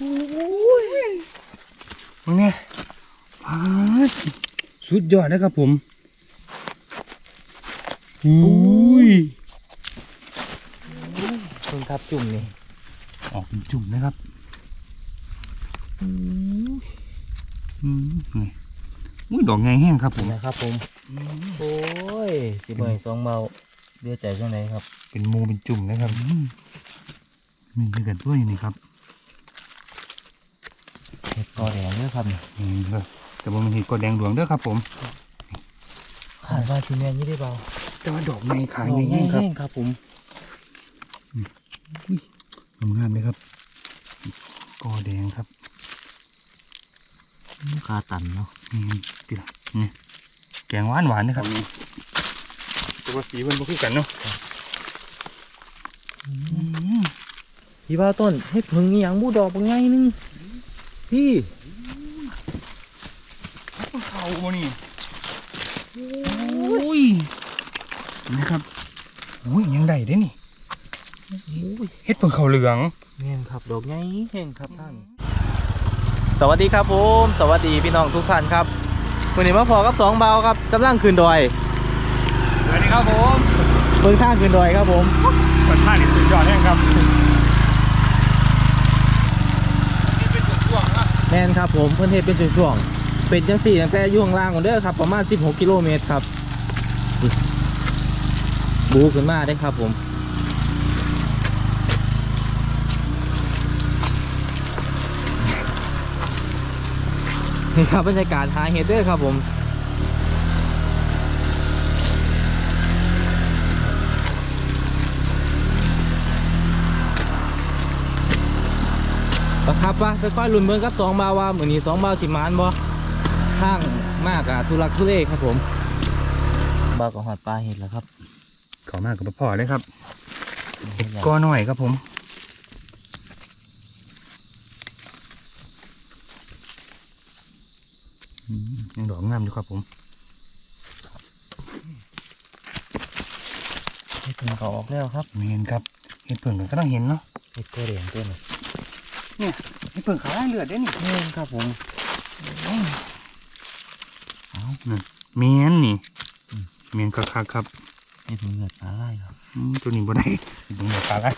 มึงเนี่ยพาดสุดยอดนะครับผมอุ้ยเพิ่งทับจุ่มนี่ ออกเป็นจุ่มนะครับอืมนี่อุ้ยดอกไงแห้งครับผมนะครับผม โอ้ยสิเมื่อยสองเบาเดือใจช่วงไหนครับ เป็นโมเป็นจุ่มนะครับอืมมีเกิดด้วยนี่ครับเห็ดก อแดงเด้อครับนี่นี่ครับแต่ว่ามันเห็นกอแดงหลวงเด้อครับ ผมขาดว่าซีเมนต์ยี่ได้เบาแต่ว่าดอกไงขายโอ้แห้งๆครับแห้งๆครับผมงามๆเลยครับกอแดงครับขาตันเนาะนี่ติละนี่แกงหวานหวานๆนะครับแต่ว่าสีมันบ่คือกันเนาะพี่ว่าต้นเห็ดผึ่งนี่ยังบูดอกเป็นไงนึง พี่เขาบ่นี่โอ้ยนะครับโอ้ยยังได้เด้นี่เฮ็ดเพิ่งเขาเหลืองแม่นครับดอกไงแห้งครับท่านสวัสดีครับผมสวัสดีพี่น้องทุกท่านครับวันนี้มาพอกับสองเบาครับกำลังขึ้นดอยสวัสดีครับผมเพิ่งท่างขึ้นดอยครับผมสัมภาษณ์นี่สุดยอดแน่ครับนี่เป็นช่วงๆครับ แม่นครับผมเพื่อนเทศเป็นช่วงๆเป็นจังสี่ตั้งแต่อยู่ข้างล่างของเด้อครับ ประมาณ 16 กิโลเมตรครับ บูขึ้นมาได้ครับผมนี่ครับบรรยากาศหาเห็ดเด้อครับผม ปะครับปะไปค่อยลุ้นเบิ่งกับสองบาวว่าเหมือนนี้สองบาวสิมานบ่ทางมากอะทุลักทุเลครับผมบาวกับหอดปลาเห็ดแล้วครับขอมากกับพ่อเลยครับก็หน่อยครับผมอืมยังดอกงามอยู่ครับผมเห็ดเพิ่งเขาออกแล้วครับเมนครับเห็ดเพิ่งก็ต้องเห็นเนาะเห็ดตัวแดงตัวนี้เห็ดเพิ่งขาได้เลือดได้นี่แม่นครับผมเอานั่นเมนนี่เมนคักๆครับเห็ดเพิ่งเลือดปลาไหลครับอืมตัวนี้บ่ได้เห็ดเพิ่งเหลือขาได้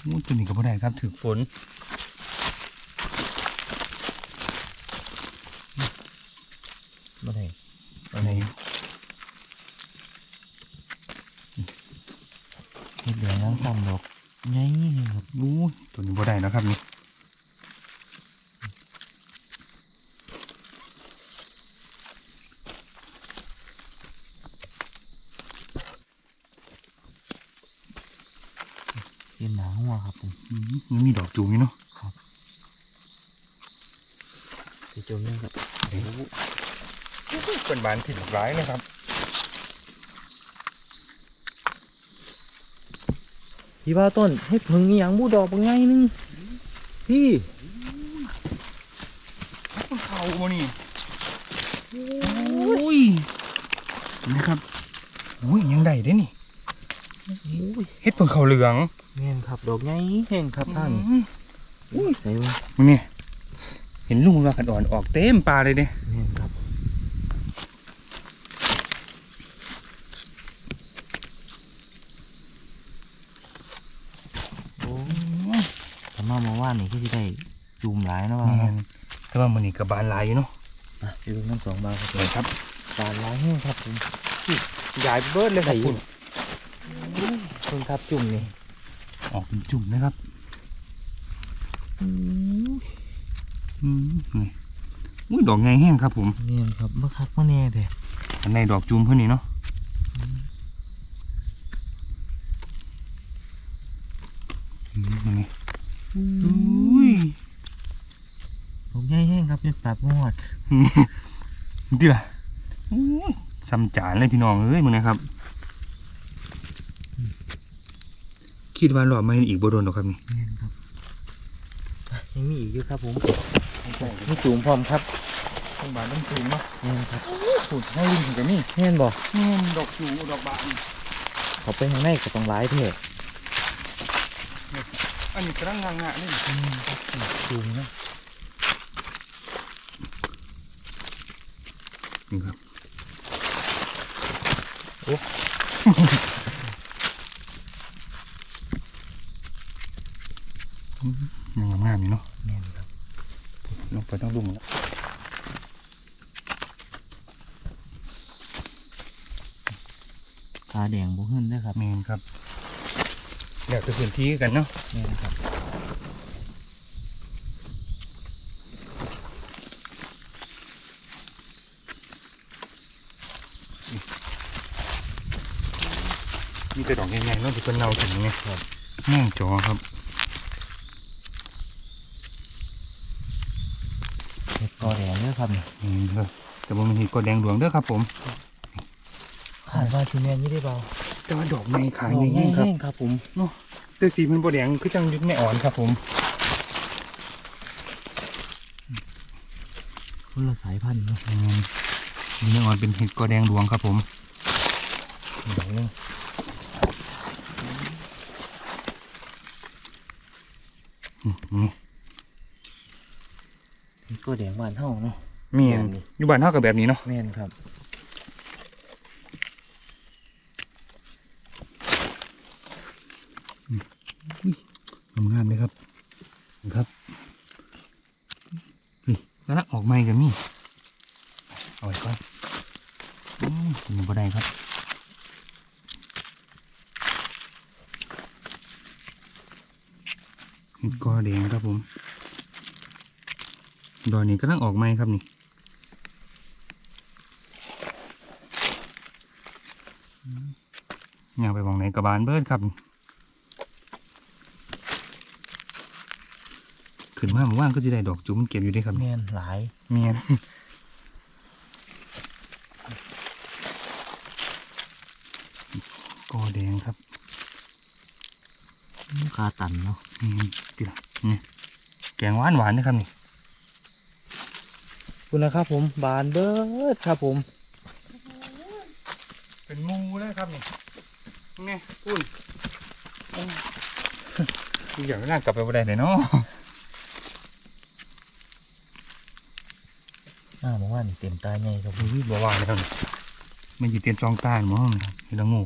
โอ้ตัวนี้ก็บ่ได้ครับถือฝน บ่ได้ อะไร เห็ดแดงยังซ้ำดอกไงครับ อู้ ตัวนี้บ่ได้แล้วครับนี่เห็ดหนาหัวครับผมอืมยังมีดอกจูงอยู่เนาะไปจมยังครับเป็นบานผิดร้ายนะครับ พี่ว่าต้นเห็ดเพิ่งนี่ยังบูดอกเป็นไงนึงพี่เขาบ่นี่โอ้ยนะครับโอ้ยยังได้เด้นี่เฮ็ดเพิ่งเขาเหลืองแม่นครับดอกไงแห้งครับท่านอืมอุ้ยใส่เบิ่งมึงนี่เห็นลุงว่าขันอ่อนออกเต็มปลาเลยเนี่ยแม่นครับโอ้ทำมาเมื่อวานนี่ก็ที่ได้จูมหลายนะว่า แม่น แต่ว่ามันนี่กับบานหลายอยู่เนาะอะไปดูน้ำสองบาทครับผเลมยครับบานหลายแห้งครับผมใหญ่เบิดเลยครับคุณเพิ่งทับจุ่มนี่ออกเป็นจุ่มนะครับอืมนี่อุ้ยดอกไงแห้งครับผมเนียนครับเมื่อคักเมื่อแน่เด้อันในดอกจุ่มเพื่อนนี่เนาะอืมนี่อุ้ย ผมใหญ่แห้งครับจ นตัดงอดนี่ล่ะอุ้ยซ้ำจานเลยพี่น้องเอ้ยมึงนะครับ คิดว่าหลอดไม่อีกบ่โดนหรอกครับนี่เนียนครับอะยังมีอีกอยู่ครับผมมีจุ่มพร้อมครับต้องบานต้องสูงเนาะเนียนครับขุดให้ลิงถึงกับนี่เนียนบอกนี่ดอกจูดอกบานเขาไปข้างในก็ต้องหลายเท่อันนี้กำลังงางะนี่สูงนะ นี่ครับโอ้ยังงามๆอยู่เนาะแม่นครับลงไปต้องดุมแล้วขาแดงบ่ขึ้นเด้อครับเมนครับเดี๋ยวจะพื้นที่กันเนาะแม่นครับ มีแต่ดอกใหญ่ๆเนาะที่เป็นเนาถึงไงครับแห้งจอครับเห็ดกอแดงเด้อครับนี่นี่ครับแต่ว่ามันเห็นกอแดงหลวงเด้อครับ ผมขาดว่าซีเมนต์ยี่ได้เบาแต่ว่าดอกในขายโอ้แห้งๆครับแห้งครับผมแต่สีมันบแดงคือจังยึดไม่อ่อนครับ ผมคนละสายพันธุ์เนาะอืมยึดไม่อ่อนเป็นเห็ดกอแดงหลวงครับ ผมดอก นึงอืมนี่เห็ดกอแดงบ้านเฮาเนาะเมียนอยู่บ้านเท่ากับแบบนี้เนาะแม่นครับงามๆเลยครับครับนี่แล้วออกใหม่กันนี่เอาไว้ก่อนอืมมันบ่ได้ครับ เห็ดกอแดงครับผม ดอกนี้กำลังออกใหม่ครับนี่อยากไปมองไหนกระบาลเบิร์ดครับ ขึ้นมาเมื่อวานก็จะได้ดอกจุ่มเก็บอยู่ด้วยครับแม่นหลายเมียน กอแดงครับ คาตันเนาะนี่ติละนี่แกงหวานหวานๆนะครับนี่คุณนะครับผมบานเบิดครับผม เป็นมูเลยครับนี่นี่คุณอยากเวลากลับไปบ่ได้เลยเนาะอ้าวบอกว่านี่เต็มตาใหญ่ครับผมอุ้ยบ่ว่าเลยครับนี่มันอยู่เตียนจองตาหมั้งเห็นละงู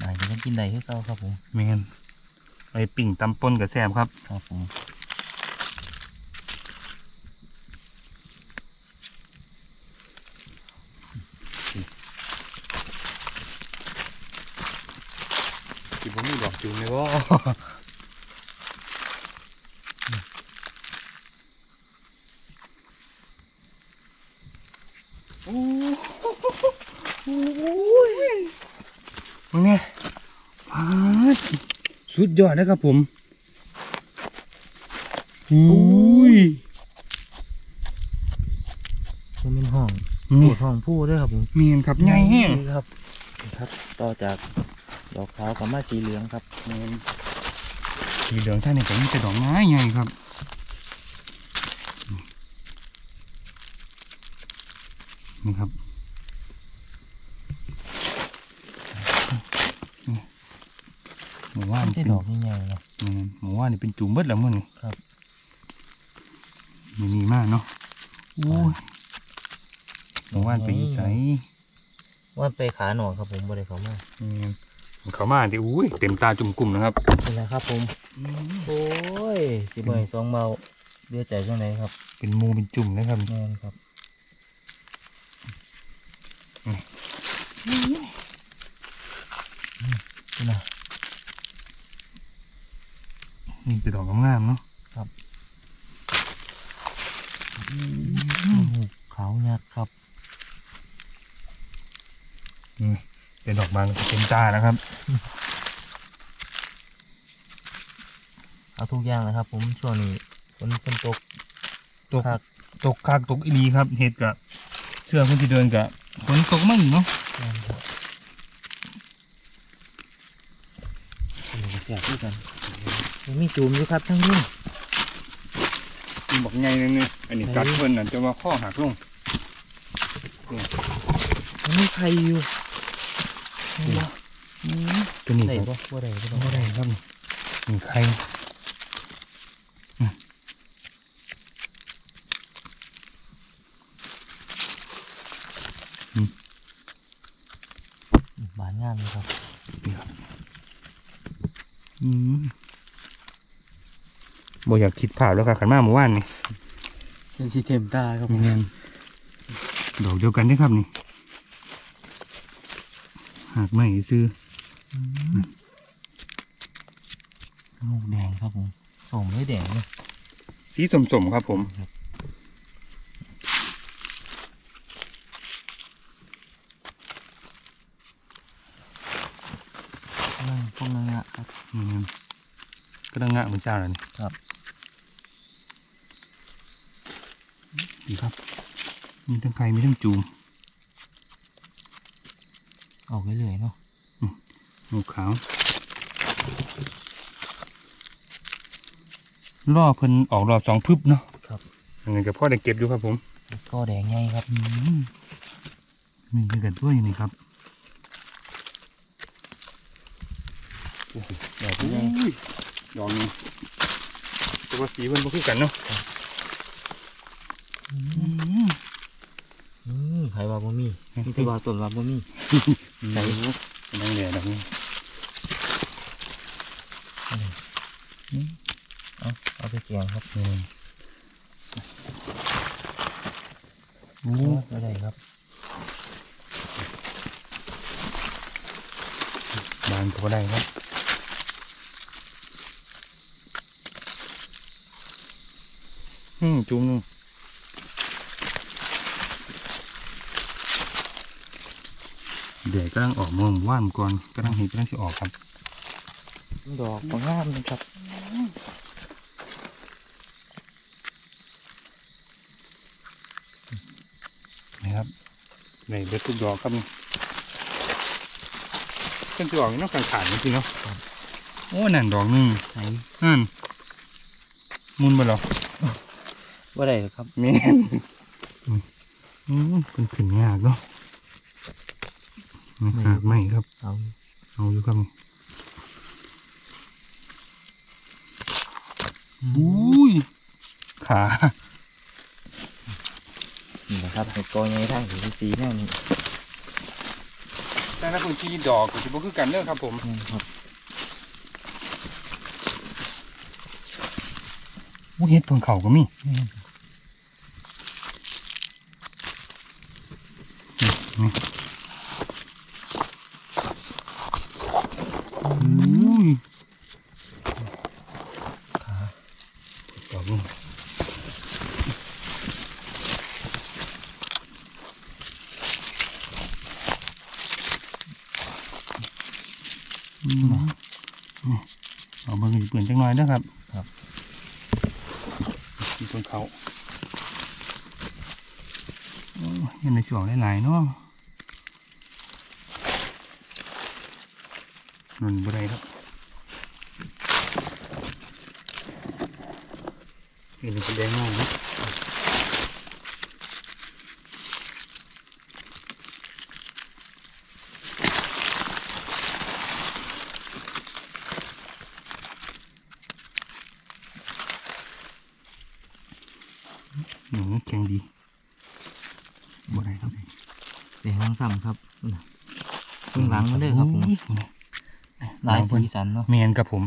นายจะต้อง กินได้คือเก่าครับผมเมียนไปปิ่งตำปนกับแซมครับ ครับผมสิผมมีดอกจูงเลยว่า โอ้ยมึงเนี่ยพาด สุดยอดนะครับผมอุ้ยมันเป็นห้องนี่ปวดห้องผู้ด้วยครับผมเมียนครับใหญ่แห้งนี่ครับนี่ครับ ต่อจากดอกขาวกับมาสีเหลืองครับเมียนสีเหลืองท่านนี่ก็มีแต่ดอกง่ายใหญ่ครับนี่ครับนี่ห มู่ว่านไม่เป็ใช่นดอกใหญ่ๆเนาะอืมหมูว่านี่เป็นจุ่มเบิดแล้วมึงครับมีมีมากเนาะโอ้ยหมูว่านไปอยู่ใสว่าไปขาหนอนครับผมบ่ได้เขามาอืมเขามาดิอุ้ยเต็มตาจุ่มกลุ่มนะครับเป็นไรครับผมโอ้ยสิบ่ให้สองเบาเดือใจจังไดครับ เป็นหมูเป็นจุ่มนะครับแม่นครับนี่นะ นี่เป็นดอกงามๆเนาะขาวยัดครับนี่เป็นดอกบานเต็มตานะครับเอาทุกอย่างเลยครับ ผมช่วงนี้ฝนฝนตกตกครับตกคากตกอีหลีครับเห็ดกะเสื้อคนที่เดินกะฝนตกมั่งเนาะแม่นครับอันนี้ก็เสียบด้วยกันยัง มีจูมอยู่ครับทั้งนี้มีบอกไงนึงเนี่ยอันนี้กัดเพิ่นน่ะจะว่าข้อหักลงยังมีใครอยู่ตัวนี้ได้ครับปะว่าได้ปะไม่ได้ครับนี่ใครบานงามเลยครับอืม บ่อยากคิดภาพแล้วค่ะขันมาเมื่อวานนี่เป็นสีเทมตาครับนี่แน่นดอกเดียวกันได้อครับนี่หากไม่ซื้อลูกแดงครับผมส่งไม่แดงเลยสีสมๆครับผมครับนั่งพวกนั้นอะครับนี่แน่นก็ต้องงะเหมือนเจ้าแล้วนี่ครับ ดีครับ มีทั้งไข่มีทั้งจูม ออกเรื่อยๆเนาะหมูขาวล่อเพิ่นออกรอบสองพึบเนาะครับยังไงกับพ่อได้เก็บอยู่ครับผมก็แดงไงครับอืมมีเพื่อนด้วยนี่ครับแดงไงดอกนี้แต่ว่าสีมันบ่คือกันเนาะอืม ไผ่บาบ่มีมีแต่บาต้นบาบ่มีไหนนั่งเหลี่ยดอกนี้เอาเอาไปแกงครับอืมโอ้ไม่ได้ครับ บานตัวได้ครับอืมจุ่มหนึง เดี๋ยวกำลังออกมองว่านก่อนกำลังเห็นกำลังจะออกครับ ดอกบางงามนะครับนะครับในเบ็ดทุกดอกครับนี่เพิ่นจะออกอยู่เนอกกลางขานจริงๆเนาะโอ้นั่นดอกหนึงไหนนั่นมุนไปหรอว่าได้ครับแม่นอืมเป็นขึ้นยากเนาะ หากไม่ครับ เอาเอาอยู่ครับอุ้ยขานี่นะครับเห็ดกอใหญ่ทางสีสีแน่นี่แต่ถ้าคนที่ดอกก็จะบ่คือกันเด้อครับ ผมนี่ครับอู้เฮ็ดเพิ่งเข่าก็มีนี่ อุ้ย ขา ดอกนึงอืมนี่ เอาเบิ่งอีกเปลี่ยนจังหน่อยนะครับ ครับมีต้นเขาโอ้ยยังในช่วงหลายๆเนาะนั่นบ่ได้ครับนี่เป็นสีแดงมากนะ หนูแข็งดีบ่ได้ครับเดี๋ยวทั้งซ้ำครับข้างหลังมันเด้อครับผมโอ้ยลายสีสันเนาะแมนครับผม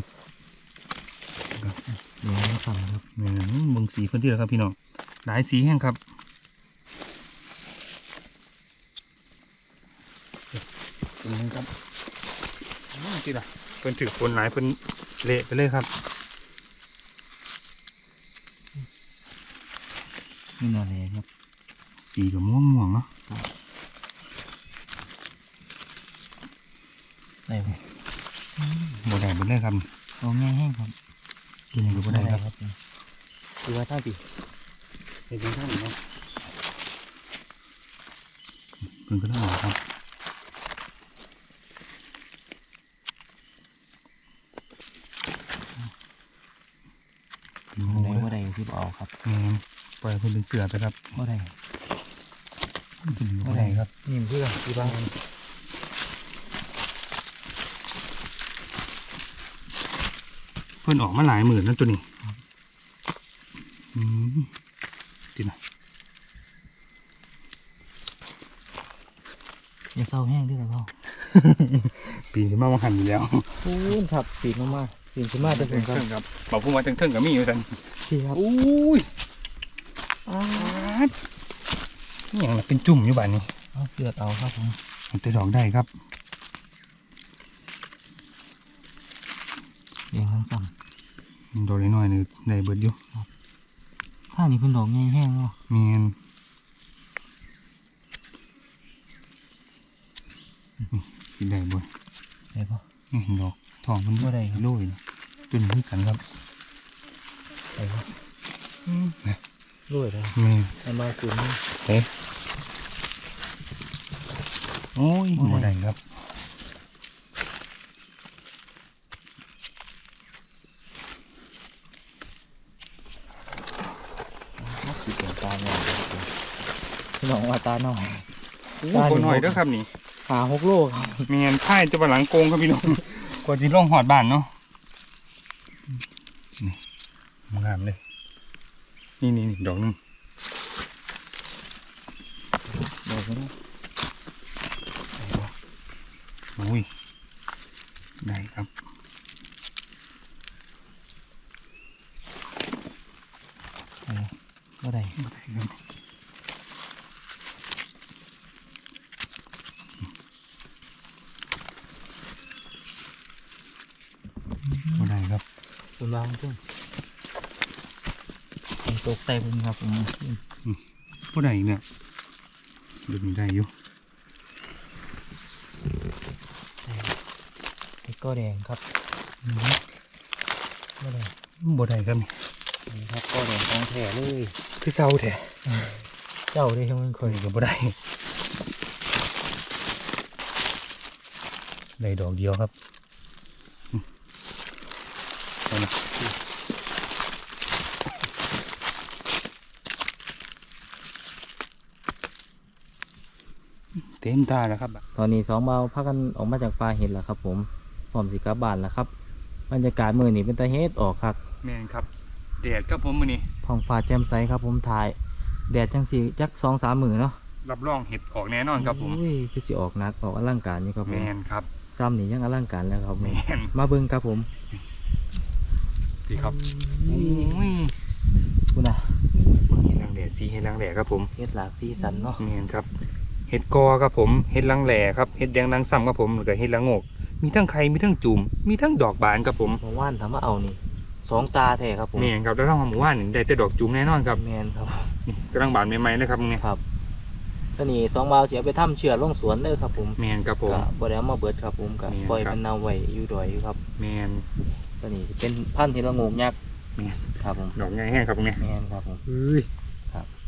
เดี๋ยวทั้งซ้ำครับแมนเบิ่งสีคนที่แล้วครับพี่น้องหลายสีแห้งครับตรงนี้ครับอ้าวที่ละเพิ่นถือคนหลายเพิ่นเละไปเลยครับ นี่นาเลยครับ สีกับม่วงม่วงๆเนาะได้ไหมบ่ได้ไปเลยครับเอาง่ายแห้งครับกินยังก็บ่ได้ครับคือว่าถ้าปีเห็นท่านเนาะเพิ่นก็ต้องออกครับไหนว่าได้ที่บเอกครับแมน ปล่อยคนเป็นเสือไปครับโอ้ยโอ้ยครับนิ่มเพื่อนที่บ้านเพื่อนออกมาหลายหมื่นนั่ตัวนี้อืมดีนะอย่าเศร้าแห้งด้วยนะพ่อปีนขึ้นมาบังหันอยู่แล้วอู้ครับปีนมากปีนขึ้นมาจะถึงครับบอกาพุ่มมาถึงๆกับมีอยู่สันใช่ครับอุ้ย นี่อย่างน่ะเป็นจุ่มอยู่บ้านนี้เอาเลือดเอาครับผมมันจะดอกได้ครับเลี้ยงทั้งสั่งดอกน้อยๆนี่ได้เบิดอยู่ถ้านี่เป็นดอกใหญ่แห้งเนาะแมีนนี่ได้เบิดได้ปะนี่ดอกทองมันบ่ได้ครับโรยนะตัวนี้คือกันครับได้ปะนะ รวยเลยแม่นไอ้มาคุณนี่เอ๊ะโอ้ยบ่ได้บ่ได้ครับสีเขียวตาหน่อยครับผมพี่น้องว่าตาหน่อยโอ้ได้ตัวหน่อยเด้อครับนี่หาหกโลครับเมียนค่ายจะบาหลังโกงครับพี่น้องกว่าจะล่องหอดบ้านเนาะนี่งามเลย นี่นี่นี่ดอกหนึงดอกนี้โอ้ยได้ครับบ่ได้บ่ได้ครับบ่ได้ครับคุณบางขึ้นผม ตกใส่ผมครับผมบ่ได้อีกเนี่ยเดี๋ยวนี้ได้อยู่ไอ้ก็แดงครับบ่ได้บ่ได้ครับนี่นี่ครับก็แดงของแท้เลยคือเศร้าแท้เจ้าได้ยังไม่เคคนยนี้ก็บ่ได้ได้ดอกเดียวครับอืมเอานะ เต็มตาแล้วครับ ตอนนี้สองเบาพักกันออกมาจากป่าเห็ดแล้วครับ ผมพร้อมสิกลับบ้านแล้วครับบรรยากาศมือนี่เป็นตาเฮ็ดออกครับแม่นครับแดดครับผมมื้อนี้ท้องฟ้าแจ่มใสครับ ผมถ่ายแดดจังสีจักสองสามมือเนาะรับรองเห็ดออกแน่นอนครับผมอุ้ยคือสิออกหนักออกอลังการนี่ครับผแมมนครับซ้ำนี่ยังอลังการแล้วครับผมแมนมาเบิ่งครับผมดีครับโอ้ยคุณนะเห็ดนางแดดสีเห็ดนางแดดครับผมเฮ็ดหลากสีสันเนาะแมนครับ เห็ดกอครับผมเห็ดลังแหล่ครับเห็ดแดงลังซ้ำครับผมแล้วก็เห็ดละโงก มีทั้งไข่มีทั้งจุ่มมีทั้งดอกบานครับผมผมว่านทำมาเอานี่สองตาแท้ครับผมแมนครับแล้วทางหมู่บ้านนี่ได้แต่ดอกจุ่มแน่นอนครับแมนครับนี่กำลังบานใหม่ๆนะครับเนี่ยครับตอนนี้สองเบาเสียไปทำเชือลงสวนเลยครับผมแมนครับผมก็บ่ได้เอามาเบิดครับผมก็แม่นปล่อยครับมันเน่าไว้อยู่ดอยอยู่ครับแมนตอนนี้เป็นพันธุ์ที่ละโงกยักษ์แม่นครับผมดอกใหญ่แห้งครับเนี่ยแมนครับผมเฮ้ย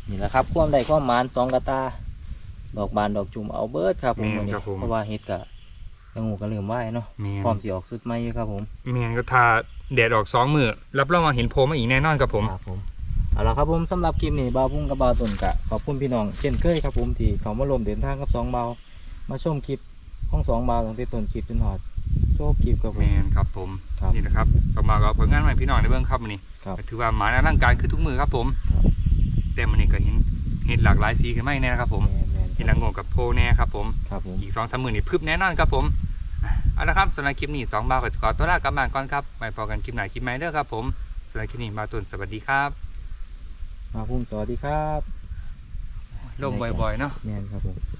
นี่แหละครับความได้ความหมานสองกระตา ดอกบานดอกจุ่มเอาเบิดครับผมแม่นมื้อนี้ครับผม เพราะว่าเฮ็ดกะละโงกก็เริ่มไหวเนาะแมนพร้อมสิออกสุดใหม่อยู่ครับผมแมนก็ทาแดดออกสองมือรับรองว่าเห็นโพมาอีกแน่นอนครับผม ครับผมเอาละครับผมสำหรับคลิปนี้บาวพุ่งกับบาวตุนกะขอบคุณพี่น้องเช่นเคยครับผมที่เขามาร่วมเดินทางกับสองบาวมาชมคลิปห้องสองบาวตั้งแต่ต้นคลิปจนหอดโชคคลิปครับผแมม นครับผมครับ นี่นะครับต่อมาก็ผลงานใหม่พี่น้องในเบื้องครับวันนี้ครับ ก็ถือว่าหมาในร่างกายคือทุกมือครับผม ครับ แต่มันนี่ก็เห็นเห็นหลากหลายสีขึ้นมาอีกแน่นะครับผม แม่น แม่นเห็นละโงกกับโพแน่ครับผม ครับผมอีกสองสามหมื่นนี่พึบแน่นอนครับผมอะเอาละครับสำหรับคลิปนี้สองบาทกับสกอร์ตัวแรกกลับบ้านก่อนครับไปพอกันคลิปไหนคลิปไหนเด้อครับผมสำหรับคลิปนี้มาตุนสวัสดีครับบาวพุ่งสวัสดีครับลงบ่อยๆเนาะแม่นครับผมค